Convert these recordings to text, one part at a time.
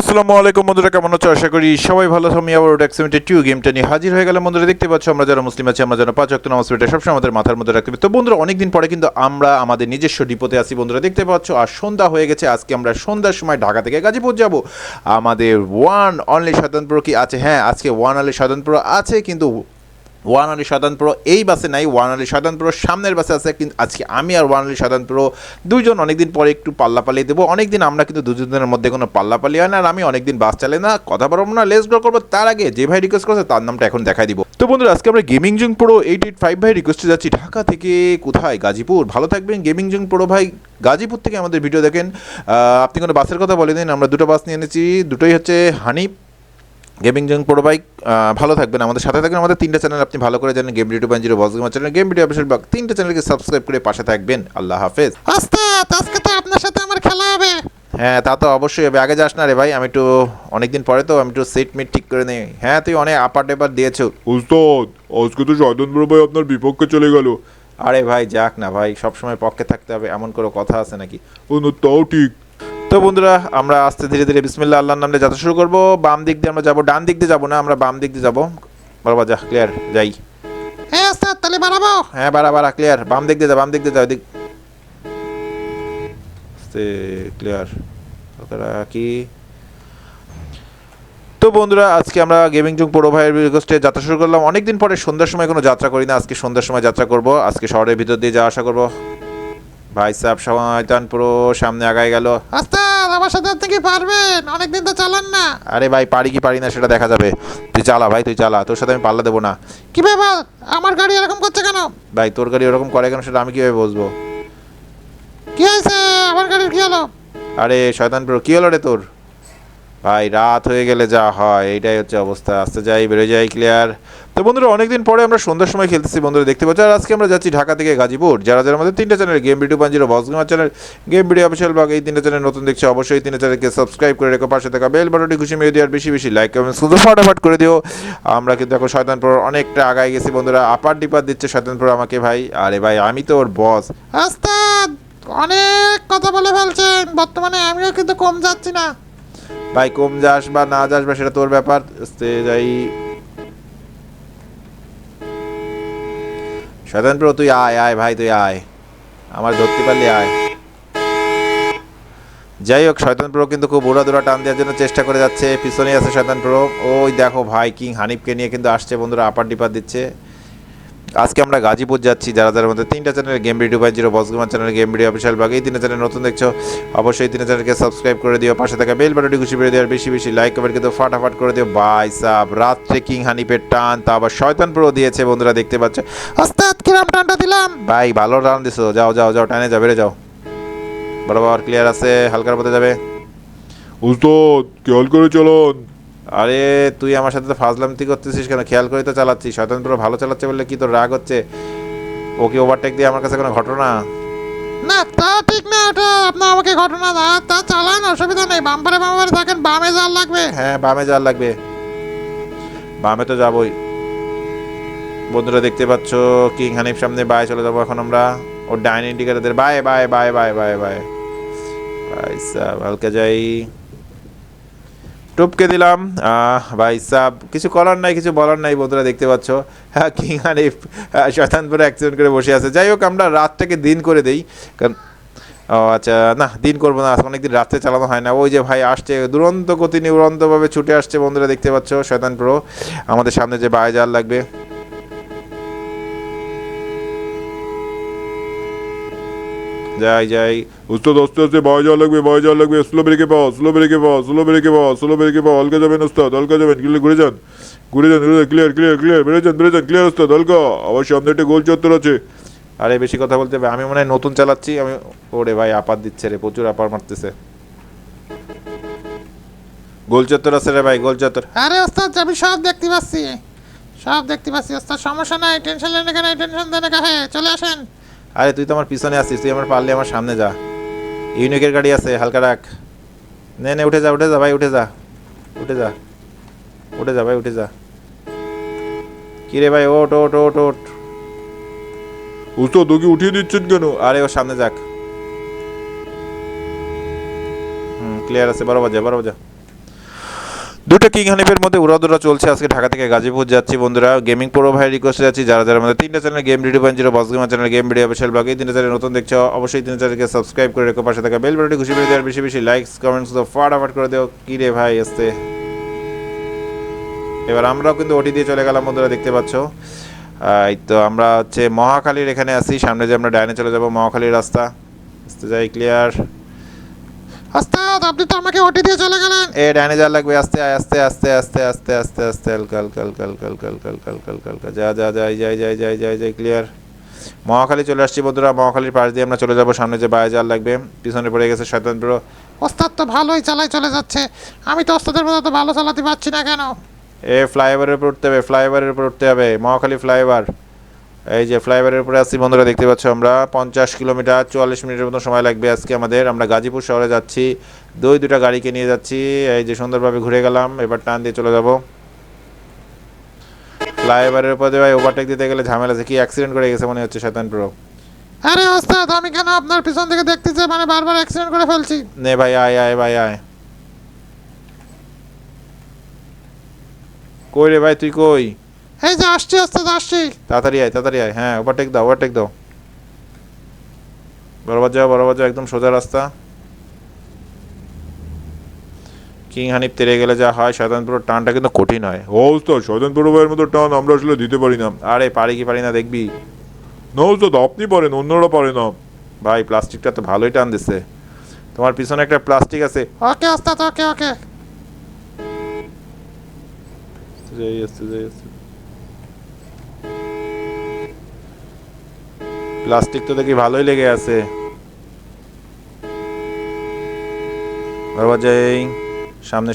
আসসালামু আলাইকুম বন্ধুরা, কেমন আছো? আশা করি সবাই ভালো আমি আবার ডেক্সিমিটি টু গেমটা নিয়ে হাজির হয়ে গেলাম। বন্ধুরা, দেখতে পাচ্ছ আমরা যারা মুসলিম আছি, আমরা যেন পাঁচ অক্ট নামাজ এটা সবসময় আমাদের মাথার মধ্যে রাখতে তো বন্ধুরা, অনেকদিন পরে কিন্তু আমরা আমাদের নিজস্ব ডিপোতে আসি বন্ধুরা, দেখতে পাচ্ছ আর সন্ধ্যা হয়ে গেছে। আজকে আমরা সন্ধ্যার সময় ঢাকা থেকে গাজীপুর যাব। আমাদের ওয়ান অনলি সাধনপুর কি আছে? হ্যাঁ আজকে ওয়ান অনলি সাধনপুর আছে, কিন্তু ওয়ান আলী সাধারণ প্রো, এই বাসে নাই, ওয়ান আলী সাধারণ প্রো সামনের বাসে আছে, কিন্তু আজকে আমি আর ওয়ান আলী সাধারণ প্রো দুজন অনেকদিন পরে একটু পাল্লা পালিয়ে দেবো। অনেকদিন আমরা কিন্তু দুজনের মধ্যে কোনো পাল্লা পালিয়ে হয় না আর আমি অনেকদিন বাস চালাই না, কথা বলব না, লেস গ্রো করব। তার আগে যে ভাই রিকোয়েস্ট করছে তার নামটা এখন দেখাই দিব। তো বন্ধুরা, আজকে আমরা গেমিং জং প্রো এইট এইট ফাইভ ভাই রিকোয়েস্টে যাচ্ছি, ঢাকা থেকে কোথায়? গাজীপুর। ভালো থাকবেন গেমিং জুং প্রো ভাই। গাজীপুর থেকে আমাদের ভিডিও দেখেন। আপনি কোনো বাসের কথা বলে দিন আমরা দুটো বাস নিয়ে এনেছি। দুটোই হচ্ছে হানিফ গেমিং জং প্রো বাইক ভালো থাকবেন আমাদের সাথে থাকবেন আমাদের তিনটা চ্যানেল আপনি ভালো করে জানেন game video zero boss gamer channel game video official blog তিনটা চ্যানেলকে সাবস্ক্রাইব করে পাশে থাকবেন আল্লাহ হাফেজ। ওস্তাদ আজকে তো আপনার সাথে আমার খেলা হবে। হ্যাঁ তা তো অবশ্যই হবে আগে যাস না রে ভাই আমি একটু অনেকদিন পরে তো আমি একটু সিট মিট ঠিক করে নেই। হ্যাঁ তুই অনেক আপার টেপার দিয়েছ। ওস্তাদ আজকে তো শয়তান বড় ভাই আপনার বিপক্ষে চলে গেল। আরে ভাই যাক না ভাই সবসময় পক্ষে থাকতে হবে এমন কোনো কথা আছে নাকি? ও না তাও ঠিক। তো বন্ধুরা আমরা আস্তে ধীরে ধীরে বিসমিল্লা আল্লাহর নামে যাত্রা শুরু করব। বাম দিক দিয়ে আমরা যাব ডান দিক দিয়ে যাব না আমরা বাম দিক দিয়ে যাব। বরাবর যা ক্লিয়ার যাই। হ্যাঁ ওস্তাদ তাহলে বাড়াবো? হ্যাঁ বাড়া বাড়া ক্লিয়ার বাম দিক দিয়ে যা বাম দিক দিয়ে যা ওদিক ক্লিয়ার ওরা কি? তো বন্ধুরা আজকে আমরা গেমিং জং পুরো ভাইয়ের রিকোয়েস্টে যাত্রা শুরু করলাম। অনেকদিন পরে সন্ধ্যার সময় কোনো যাত্রা করি না আজকে সন্ধ্যার সময় যাত্রা করব। আজকে শহরের ভিতর দিয়ে যাওয়া আসা করব। ভাই সাহেব শয়তান পুরো সামনে আগায় গেল। ওস্তাদ আমার সাথে আপনি কি পারবেন? অনেকদিন তো চালান না। আরে ভাই পারি কি পারি না সেটা দেখা যাবে। তুই চালা ভাই তুই চালা। তোর সাথে আমি পাল্লা দেবো না। কি ব্যাপার? আমার গাড়ি এরকম করছে কেন? ভাই তোর গাড়ি ওরকম করে কেন সেটা আমি কীভাবে বুঝব কি হয়েছে? আমার গাড়ির কি হলো? আরে শয়তান পুরো কী হলো রে তোর? ভাই রাত হয়ে গেলে যা হয় এইটাই হচ্ছে অবস্থা। আসতে যাই বেরোয় যাই ক্লিয়ার তো বন্ধুরা অনেকদিন পরে আমরা সন্ধ্যার সময় খেলতেছি বন্ধুরা দেখতে পাচ্ছি। আর আজকে আমরা যাচ্ছি ঢাকা থেকে গাজীপুর। যারা যারা আমাদের তিনটা চ্যানেল গেম ভিডিও পান zero boss gamer channel game video official blog এই তিনটা চ্যানেল নতুন দেখছে অবশ্যই তিনটা চ্যানেলকে সাবস্ক্রাইব করে রেখো পাশে থাকা বেল বাটনটি খুশি মেরে দিও আর বেশি বেশি লাইক কমেন্ট শুধু ফটাফট করে দিও। আমরা কিন্তু এখন শয়তানপুর অনেকটা আগায় গেছি বন্ধুরা আপার ডিপার দিচ্ছে শয়তানপুর আমাকে ভাই। আরে ভাই আমি তো ওর বস ওস্তাদ অনেক কথা বলে ফেলছেন বর্তমানে আমিও কিন্তু কম যাচ্ছি না। ভাই কম যাস বা না যাস বা সেটা তোর ব্যাপার। আস্তে যাই প্রভু, তুই আয় আয় ভাই, তুই আয়। আমার ধরতে পারলি, আয়। যাই হোক, শয়তান প্রভু কিন্তু খুব উড়া দুরা টান দেওয়ার জন্য চেষ্টা করে যাচ্ছে। পিছনেই আছে শয়তান প্রভু। ওই দেখো ভাই, কিং হানিফকে নিয়ে কিন্তু আসছে বন্ধুরা আপার ডিপার দিচ্ছে। আজকে আমরা গাজীপুর যাচ্ছি, যারা যারা মধ্যে তিনটা চ্যানেল গেম ভিডিও পাই zero boss gamer channel game video official বাকি এই তিনটা চ্যানেল নতুন দেখছ, অবশ্যই তিনটা চ্যানেলকে সাবস্ক্রাইব করে দিও, পাশে থাকা বেল বাটনটি খুশি করে দিও বেশি বেশি লাইক কমেন্ট কিন্তু ফাটাফাট করে দিও। বাই সাব রাত্রে কিং হানিপের টান, তা আবার শয়তান প্রো দিয়েছে, বন্ধুরা দেখতে পাচ্ছ। ওস্তাদ কিরাম টানটা দিলাম। ভাই ভালো রান দিছো। যাও যাও যাও, টানে যাও, বেড়ে যাও। বরাবর ক্লিয়ার আছে, হালকার পথে যাবে। ওস্তাদ খেয়াল করে চলুন। আরে তুই আমার সাথে তো ফাজলামতি করতেছিস কেন? খেয়াল করে তো চালাচ্ছি শয়তান প্রো ভালো চালাচ্ছে বললে কি তোর রাগ হচ্ছে? ওকে ওভারটেক দিয়ে আমার কাছে কোনো ঘটনা? না তা ঠিক না ওটা আপনার আমাকে ঘটনা দা তা চালান অসুবিধা নেই। বাম্পারে বাম্পারে থাকেন বামে জাল লাগবে। হ্যাঁ বামে যার লাগবে। বামে তো যাবই। বন্ধুরা দেখতে পাচ্ছ কিং হানিফ সামনে বাই চলে যাব এখন আমরা। ওর ডাইন ইন্ডিকেটারদের bye bye bye bye bye bye ভাই সাহ হালকা যাই। টুপকে দিলাম। ভাই সাব, কিছু করার নাই, কিছু বলার নাই, বন্ধুরা দেখতে পাচ্ছ। হ্যাঁ কিং হানিফ শতানপুরে অ্যাক্সিডেন্ট করে বসে আছে। যাই হোক, আমরা রাতটাকে দিন করে দিই। কারণ, ও আচ্ছা না, দিন করব না, অনেকদিন রাত্রে চালানো হয় না। ওই যে ভাই আসছে, দুরন্ত গতি নিয়ে উড়ন্তভাবে ছুটে আসছে, বন্ধুরা দেখতে পাচ্ছ, শয়তান প্রো। আমাদের সামনে যে বায়ে লাগবে। যাই যাই। ওস্তাদ আস্তে আস্তে বাই যাওয়া লাগবে বাই যাওয়া লাগবে। স্লো ব্রেকে পাও স্লো ব্রেকে পাও স্লো ব্রেকে পাও স্লো ব্রেকে পাও হালকা যাবেন ওস্তাদ হালকা যাবেন। ঘুরে যান। ঘুরে যান, ঘুরে ক্লিয়ার ক্লিয়ার ক্লিয়ার। বেড়ে যান বেড়ে যান। ক্লিয়ার ওস্তাদ হালকা আবার সামনে একটা গোল চত্বর আছে। আরে, বেশি কথা বলতে হবে। আমি মনে হয় নতুন চালাচ্ছি। আমি, ওরে ভাই আপার দিচ্ছে রে, প্রচুর আপার মারতেছে। গোল চত্বর আছে রে ভাই গোল চত্বর আরে, ওস্তাদ, আমি সব দেখতে পাচ্ছি। সব দেখতে পাচ্ছি, ওস্তাদ। সমস্যা নাই, টেনশন নেন এখানে, টেনশন দেন এখানে। চলে আসেন। আরে তুই তো আমার পিছনে আসছিস তুই আমার পারলে আমার সামনে যা। ইউনিকের গাড়ি আছে হালকা রাখ। নে নে উঠে যা উঠে যা ভাই উঠে যা। উঠে যা। উঠে যা ভাই উঠে যা। কি রে ভাই ওট ওট ওট ওট ওস্তাদ ওকে উঠিয়ে দিচ্ছেন কেন? আরে ও সামনে যাক। হুম ক্লিয়ার আছে বরাবর যা বরাবর যা দুটো কিং হানিফের মধ্যে উড়াদুরা চলছে। আজকে ঢাকা থেকে গাজীপুর যাচ্ছি বন্ধুরা। গেমিং প্রো ভাই রিকোয়েস্টে যাচ্ছি। যারা যারা আমাদের তিনটা channel game video point zero boss gamer channel game video official এই তিনটা চ্যানেল নতুন দেখছ, অবশ্যই তিন চ্যানেলকে সাবস্ক্রাইব করে রেখো। পাশে থাকা বেল বাটনটি খুশি করে দেওয়ার বেশি বেশি লাইকস কমেন্টস তো ফাটাফাট করে দেও। কি রে ভাই, আসতে। এবার আমরাও কিন্তু ওটি দিয়ে চলে গেলাম বন্ধুরা, দেখতে পাচ্ছ। এই তো আমরা হচ্ছে মহাখালীর এখানে আছি। সামনে যে আমরা ডাইনে চলে যাব, মহাখালীর রাস্তা। আসতে যাই ক্লিয়ার ওস্তাদ আপনি তো আমাকে ওটি দিয়ে চলে গেলেন এ ডাইনে যা লাগবে আস্তে আস্তে আস্তে আস্তে আস্তে আস্তে আস্তে হালকা হালকা হালকা হালকা হালকা হালকা হালকা হালকা হালকা হালকা যা যা যাই যাই যাই যাই যাই যাই ক্লিয়ার মহাখালী চলে আসছি বন্ধুরা মহাখালীর পাশ দিয়ে আমরা চলে যাব সামনে যে বায়ে জাল লাগবে পিছনে পড়ে গেছে শয়তানপুর ওস্তাদ তো ভালোই চালাই চলে যাচ্ছে আমি তো ওস্তাদের মতো তো ভালো চালাতে পারছি না কেন এ ফ্লাইওভারের উপর উঠতে হবে ফ্লাইওভারের উপর উঠতে হবে মহাখালী ফ্লাইওভার এই যে ফ্লাইওভারের উপরে আসছি বন্ধুরা দেখতে পাচ্ছ আমরা। পঞ্চাশ কিলোমিটার চুয়াল্লিশ মিনিটের মতো সময় লাগবে আজকে আমাদের। আমরা গাজীপুর শহরে যাচ্ছি। দুই দুটা গাড়িকে নিয়ে যাচ্ছি। এই যে সুন্দরভাবে ঘুরে গেলাম এবার টান দিয়ে চলে যাব। ফ্লাইওভারের উপর ভাই ওভারটেক দিতে গেলে ঝামেলা আছে। কি অ্যাক্সিডেন্ট করে গেছে মনে হচ্ছে শয়তান প্রো আরে ওস্তাদ আমি কেন আপনার পিছন থেকে দেখতেছি? মানে বারবার অ্যাক্সিডেন্ট করে ফেলছি। নে ভাই আয় আয় ভাই আয়। কই রে ভাই তুই কই? এই যে আসছি ওস্তাদ আসছি তাড়াতাড়ি আয় তাড়াতাড়ি আয়। হ্যাঁ ওভারটেক দাও ওভারটেক দাও। বরাবর যাও বরাবর যাও একদম সোজা রাস্তা। কিং হানিফ তেরে গেলে যা হয় শয়তানপুর টানটা কিন্তু কঠিন হয়। ও ওস্তাদ শয়তানপুর ভাইয়ের মতো টান আমরা আসলে দিতে পারি না। আরে পারি কি পারি না দেখবি। না ওস্তাদ আপনি পারেন অন্যরা পারে না। ভাই প্লাস্টিকটা তো ভালোই টান দিচ্ছে তোমার পিছনে একটা প্লাস্টিক আছে। ওকে ওস্তাদ ওকে ওকে। যাই আসছে যাই আসছে। প্লাস্টিক তো দেখি ভালোই লেগে আছে। বারবার যাই, সামনে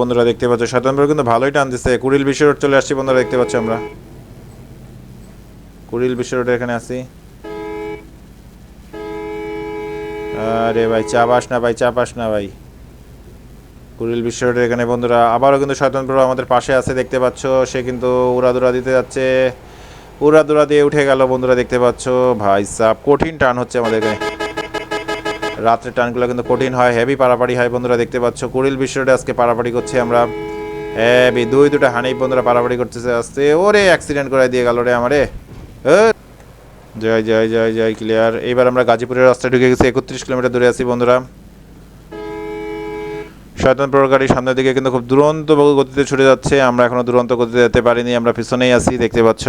বন্ধুরা দেখতে পাচ্ছ শয়তানপুর কিন্তু ভালোই টান দিচ্ছে কুড়িল বিশ্ব রোড চলে আসছি, বন্ধুরা দেখতে পাচ্ছ আমরা। কুড়িল বিশ্ব রোডে এখানে আছি। আরে ভাই চা পাস না ভাই চা পাস না ভাই। কুড়িল বিশ্ব রোডের এখানে বন্ধুরা আবারও কিন্তু শয়তানপুর আমাদের পাশে আছে, দেখতে পাচ্ছ। সে কিন্তু উড়াদুরা দিতে যাচ্ছে। উড়াদুরা দিয়ে উঠে গেল বন্ধুরা, দেখতে পাচ্ছ। ভাই সাপ কঠিন টান হচ্ছে আমাদের এখানে। রাত্রে টানগুলো কিন্তু কঠিন হয় হেভি পাড়াপাড়ি হয় বন্ধুরা, দেখতে পাচ্ছ। কুড়িল বিশ্ব রোডে আজকে পারাপাড়ি করছি আমরা। হেভি দুই দুটো হানি বন্ধুরা পারাপাড়ি করতেছে আসতে ওরে অ্যাক্সিডেন্ট করে দিয়ে গেল রে আমারে। জয় জয় জয় জয় ক্লিয়ার এইবার আমরা গাজীপুরের রাস্তায় ঢুকে গেছি, একত্রিশ কিলোমিটার দূরে আছি বন্ধুরা। শয়তানপুর গাড়ি সামনের দিকে কিন্তু খুব দুরন্ত গতিতে ছুটে যাচ্ছে। আমরা এখনও দুরন্ত গতিতে যেতে পারিনি, আমরা পিছনেই আছি, দেখতে পাচ্ছ।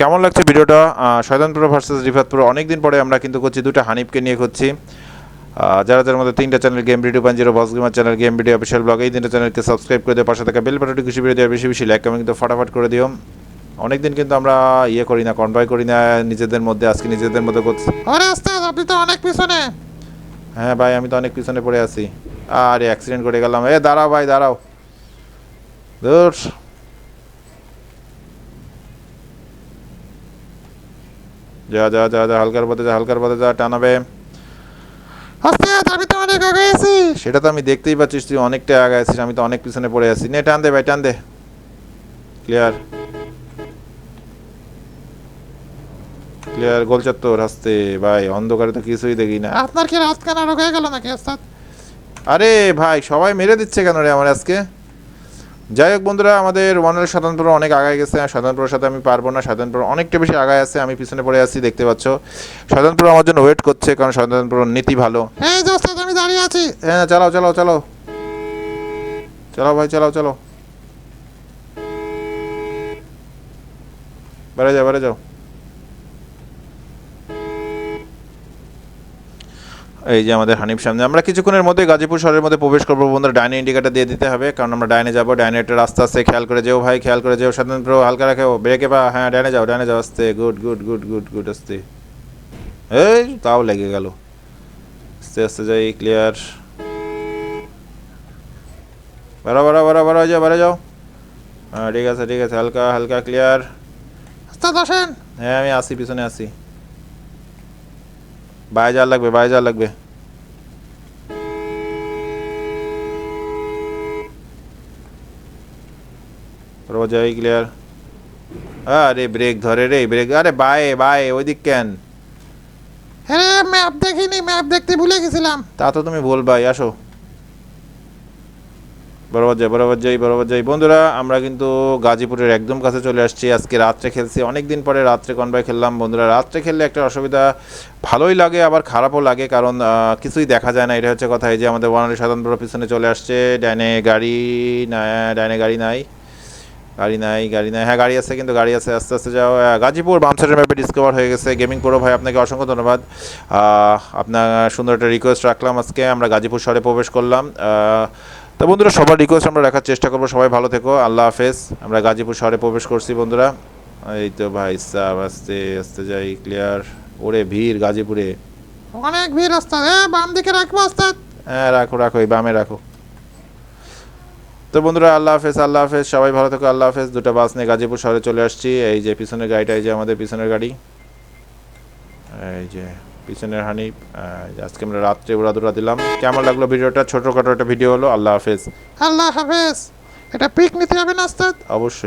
কেমন লাগছে ভিডিওটা? শয়তানপুর ভার্সেস রিফাতপুর, অনেকদিন পরে আমরা কিন্তু করছি দুটো হানিফকে নিয়ে করছি। যারা যার মধ্যে তিনটা চ্যানেল গেম ভিডিও পান zero boss gamer channel game video official blog এই তিনটা চ্যানেলকে সাবস্ক্রাইব করে দিও, পাশে থাকা বেল বাটনটি খুশি করে দেওয়ার বেশি বেশি লাইক কমেন্ট কিন্তু ফটাফট করে দিও। অনেকদিন কিন্তু আমরা ইয়ে করি না কনভয় করি না, নিজেদের মধ্যে, আজকে নিজেদের মধ্যে করছি। ওরে ওস্তাদ, আপনি তো অনেক পিছনে। হ্যাঁ ভাই, আমি তো অনেক পিছনে পড়ে আছি। আরে অ্যাক্সিডেন্ট করে গেলাম। এ, দাঁড়াও ভাই, দাঁড়াও। দূর যা যা যা যা, হালকার পথে যা, হালকার পথে যা, টানাবে। আমি তো, অনেক আগে আছি। সেটা তো আমি দেখতেই পাচ্ছিস, তুই অনেকটা আগে আছিস, আমি তো অনেক পিছনে পড়ে আছি। নে, টান দে ভাই, টান দে। ক্লিয়ার ক্লিয়ার গোল চত্বর হাসতে ভাই অন্ধকারে তো কিছুই দেখি না আপনার কি রাত কেন রোগ হয়ে গেল নাকি ওস্তাদ আরে ভাই সবাই মেরে দিচ্ছে কেন রে আমার আজকে যাই হোক বন্ধুরা আমাদের ওয়ানের সাধারণপুর অনেক আগায় গেছে আর স্বতন্ত্রের সাথে আমি পারব না স্বতন্ত্র অনেকটা বেশি আগায় আছে আমি পিছনে পড়ে আছি দেখতে পাচ্ছ। স্বতন্ত্র আমার জন্য ওয়েট করছে কারণ স্বতন্ত্র নীতি ভালো। হ্যাঁ আমি দাঁড়িয়ে আছি। হ্যাঁ চালাও চালাও চালাও। চালাও ভাই চালাও চালাও। বেড়ে যাও বেড়ে যাও। এই যে আমাদের হানিফ সামনে। আমরা কিছুক্ষণের মধ্যে গাজীপুর শহরের মধ্যে প্রবেশ করব। বন্ধুরা, ডাইনে ইন্ডিকেটার দিয়ে দিতে হবে। কারণ আমরা ডাইনে যাব। ডাইনে একটা রাস্তা আছে। খেয়াল করে যেও ভাই, খেয়াল করে যেও। স্বাধীনপ্র হালকা রাখে ব্রেকে বা হ্যাঁ ডাইনে যাও ডাইনে যাও। আসতে, good good good good good, আসতে। এই, তাও লেগে গেল। আস্তে আস্তে যাই ক্লিয়ার বারো বারো বারো বারো যাও বারো যাও। হ্যাঁ ঠিক আছে ঠিক আছে। হালকা হালকা ক্লিয়ার ওস্তাদ আসেন। হ্যাঁ আমি আসি, পিছনে আসি। বাইরে লাগবে বাইরে যাওয়ার লাগবে। রোজাই ক্লিয়ার আরে ব্রেক ধরে রে ব্রেক আরে বায়ে বায়ে ওইদিক কেন? হ্যাঁ ম্যাপ দেখিনি ম্যাপ দেখতে ভুলে গেছিলাম। তা তো তুমি বলবাই আসো। বরাবর যাই বরাবর যাই বরাবর যাই বন্ধুরা, আমরা কিন্তু গাজীপুরের একদম কাছে চলে আসছি। আজকে রাত্রে খেলছি অনেক দিন পরে রাত্রে কনভাই খেললাম। বন্ধুরা, রাত্রে খেললে একটা অসুবিধা ভালোই লাগে, আবার খারাপও লাগে, কারণ কিছুই দেখা যায় না। এটা হচ্ছে কথা, এই যে আমাদের বনানী সাধারণ পিছনে চলে আসছে। ডাইনে গাড়ি না, ডাইনে গাড়ি নাই। গাড়ি নাই গাড়ি নাই। হ্যাঁ গাড়ি আছে, কিন্তু গাড়ি আছে, আস্তে আস্তে যাও। গাজীপুর বামসাইডের ম্যাপে ডিসকভার হয়ে গেছে। গেমিং প্রো ভাই, আপনাকে অসংখ্য ধন্যবাদ। আপনার সুন্দর একটা রিকোয়েস্ট রাখলাম আজকে। আমরা গাজীপুর শহরে প্রবেশ করলাম। তো বন্ধুরা সবার রিকোয়েস্ট আমরা রাখার চেষ্টা করব। সবাই ভালো থেকো আল্লাহ হাফেজ। আমরা গাজীপুর শহরে প্রবেশ করছি বন্ধুরা। এই তো ভাই সাহ আস্তে আস্তে যাই ক্লিয়ার ওরে ভিড় গাজীপুরে। অনেক ভিড় ওস্তাদ এ বাম দিকে রাখব ওস্তাদ। হ্যাঁ রাখো রাখো এই বামে রাখো। তো বন্ধুরা আল্লাহ হাফেজ আল্লাহ হাফেজ। সবাই ভালো থেকো আল্লাহ হাফেজ। দুটো বাস নিয়ে গাজীপুর শহরে চলে আসছি। এই যে পিছনের গাড়িটা এই যে আমাদের পিছনের গাড়ি। এই যে পিছনের হানিফ আজকে আমরা রাত্রে উড়াদুরা দিলাম। কেমন লাগল ভিডিওটা? ছোটখাটো একটা ভিডিও হলো। আল্লাহ হাফেজ। আল্লাহ হাফেজ। এটা পিক নিতে হবে না অবশ্যই।